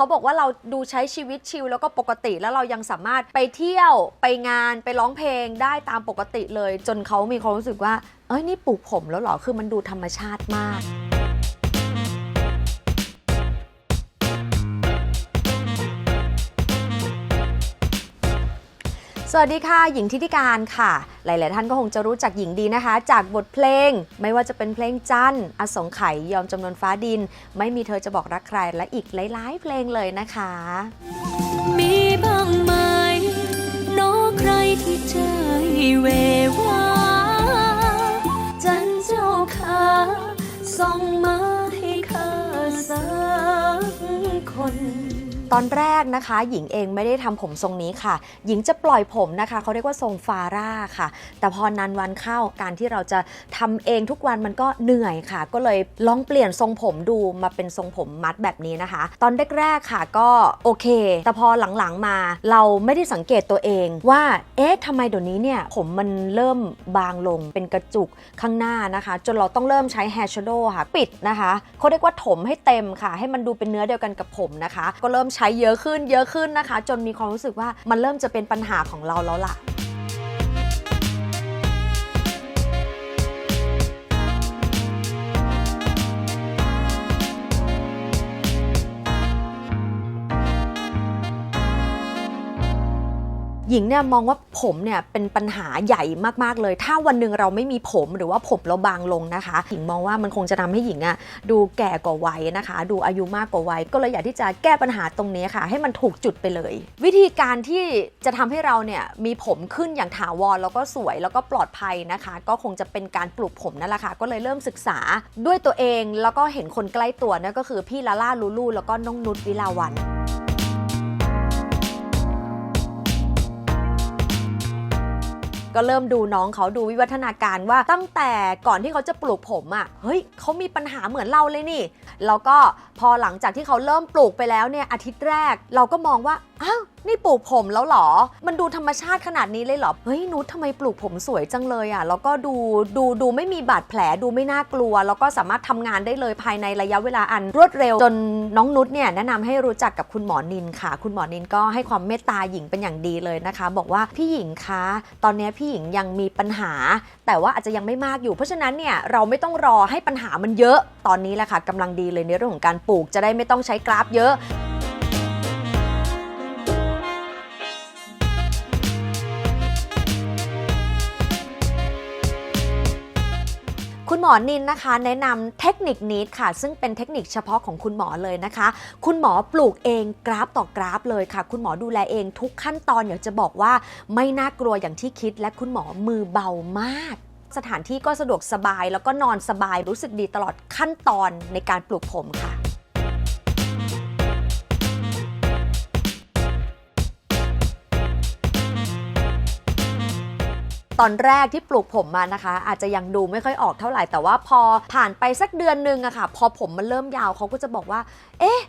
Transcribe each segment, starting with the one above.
เขาบอกว่าเราดูใช้ชีวิตชิลแล้วก็ปกติแล้วเรายังสามารถไปเที่ยวไปงานไปร้องเพลงได้ตามปกติเลย จนเขามีความรู้สึกว่าเอ้ยนี่ปลูกผมแล้วเหรอคือมันดูธรรมชาติมาก สวัสดีค่ะ หญิงทิติการค่ะ หลาย ๆ ท่านก็คงจะรู้จักหญิงดีนะคะ จากบทเพลง ไม่ว่าจะเป็นเพลงจันทร์อสงไขยยอมจำนวนฟ้าดิน ไม่มีเธอจะบอกรักใครและอีกหลาย ๆ เพลงเลยนะคะ มีบ้างไหมน้องใครที่ใจเววาจันเจ้าขาส่งมาให้ข้าสักคน ตอนแรกนะคะ หญิงเองไม่ได้ทำผมทรงนี้ค่ะ หญิงจะปล่อยผมนะคะเขาเรียกว่าทรงฟาร่าค่ะ แต่พอนานวันเข้าการที่เราจะทำเองทุกวันมันก็เหนื่อยค่ะ ก็เลยลองเปลี่ยนทรงผมดูมาเป็นทรงผมมัดแบบนี้นะคะ ตอนแรกๆค่ะก็โอเค แต่พอหลังๆมาเราไม่ได้สังเกตตัวเองว่าเอ๊ะทำไมเดี๋ยวนี้เนี่ยผมมันเริ่มบางลงเป็นกระจุกข้างหน้านะคะ จนเราต้องเริ่มใช้ hair shadow ค่ะ ปิดนะคะเขาเรียกว่าถมให้เต็มค่ะ ให้มันดูเป็นเนื้อเดียวกันกับผมนะคะ ก็เริ่มใช้เยอะขึ้นเยอะขึ้นนะคะ จนมีความรู้สึกว่ามันเริ่มจะเป็นปัญหาของเราแล้วล่ะ หญิงเนี่ยมองว่าผมเนี่ยเป็นปัญหาใหญ่มากๆเลย ถ้าวันหนึ่งเราไม่มีผมหรือว่าผมเราบางลงนะคะ หญิงมองว่ามันคงจะทำให้หญิงอะดูแก่กว่าวัยนะคะ ดูอายุมากกว่าวัยก็เลยอยากที่จะแก้ปัญหาตรงนี้ค่ะ ให้มันถูกจุดไปเลย วิธีการที่จะทำให้เราเนี่ยมีผมขึ้นอย่างถาวรแล้วก็สวยแล้วก็ปลอดภัยนะคะ ก็คงจะเป็นการปลูกผมนั่นแหละค่ะก็เลยเริ่มศึกษาด้วยตัวเองแล้วก็เห็นคนใกล้ตัวนั่นก็คือพี่ลาล่าลูลูแล้วก็น้องนุชวิลาวัน ก็เริ่มดูน้องเขาดูวิวัฒนาการว่าตั้งแต่ก่อนที่เขาจะปลูกผมอะ่ะเฮ้ยเขามีปัญหาเหมือนเราเลยนี่ แล้วก็พอหลังจากที่เขาเริ่มปลูกไปแล้วเนี่ยอาทิตย์แรก เราก็มองว่าอ้าวนี่ปลูกผมแล้วหรอ มันดูธรรมชาติขนาดนี้เลยเหรอ เฮ้ยนุชทำไมปลูกผมสวยจังเลยอะ่ะ แล้วก็ดูดูดูไม่มีบาดแผลดูไม่น่ากลัว แล้วก็สามารถทำงานได้เลยภายในระยะเวลาอันรวดเร็ว จนน้องนุชเนี่ยแนะนำให้รู้จักกับคุณหมอนินค่ะ คุณหมอนินก็ให้ความเมตตาหญิงเป็นอย่างดีเลยนะคะ บอกว่าพี่หญิงคะ ตอนนี้พี่หญิงยังมีปัญหา แต่ว่าอาจจะยังไม่มากอยู่ เพราะฉะนั้นเนี่ยเราไม่ต้องรอให้ปัญหามันเยอะ ตอนนี้แหละค่ะกำลังดีเลยในเรื่องของการปลูกจะได้ไม่ต้องใช้กราฟเยอะ คุณหมอนินนะคะ แนะนำเทคนิคนี้ค่ะ ซึ่งเป็นเทคนิคเฉพาะของคุณหมอเลยนะคะ คุณหมอปลูกเองกราฟต่อกราฟเลยค่ะ คุณหมอดูแลเองทุกขั้นตอนอยากจะบอกว่าไม่น่ากลัวอย่างที่คิด และคุณหมอมือเบามากสถานที่ก็สะดวกสบายแล้วก็นอนสบายรู้สึกดีตลอดขั้นตอนในการปลูกผมค่ะ ตอนแรกที่ปลูกผมมานะคะ อาจจะยังดูไม่ค่อยออกเท่าไหร่แต่ว่าพอผ่านไปสักเดือนหนึงอะค่ะ พอผมมันเริ่มยาวเขาก็จะบอกว่า เอ๊ะ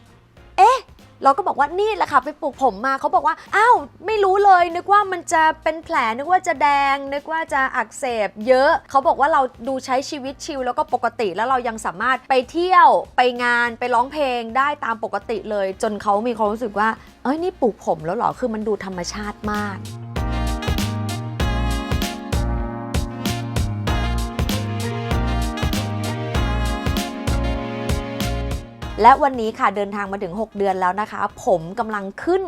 เอ๊ะเราก็บอกว่านี่แหละค่ะไปปลูกผมมาเขาบอกว่าอ้าวไม่รู้เลยนึกว่ามันจะเป็นแผลนึกว่าจะแดง นึกว่าจะอักเสบเยอะ เขาบอกว่าเราดูใช้ชีวิตชิลแล้วก็ปกติแล้วเรายังสามารถไปเที่ยวไปงานไปร้องเพลงได้ตามปกติเลย จนเขามีความรู้สึกว่าเอ้ยนี่ปลูกผมแล้วหรอคือมันดูธรรมชาติมาก และวันนี้ค่ะเดินทางมาถึง 6 เดือนแล้วนะคะ ผมกำลังขึ้น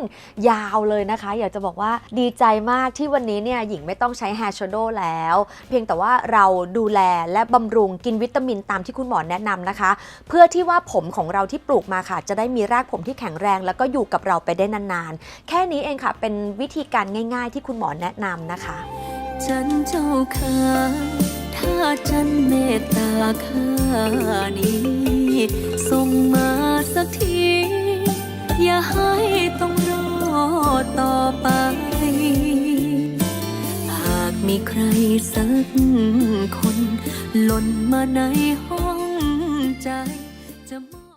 ยาวเลยนะคะ อยากจะบอกว่าดีใจมากที่วันนี้เนี่ยหญิงไม่ต้องใช้ hair shadow แล้ว เพียงแต่ว่าเราดูแลและบำรุงกินวิตามินตามที่คุณหมอแนะนำนะคะ เพื่อที่ว่าผมของเราที่ปลูกมาค่ะ จะได้มีรากผมที่แข็งแรง แล้วก็อยู่กับเราไปได้นานๆ แค่นี้เองค่ะเป็นวิธีการง่าย ๆ ที่คุณหมอแนะนำนะคะจันเจ้าขาถ้าจันเมตตาข้านี้ ส่งมาสักที อย่าให้ต้องรอต่อไป หากมีใครสักคนหล่นมาในห้องใจ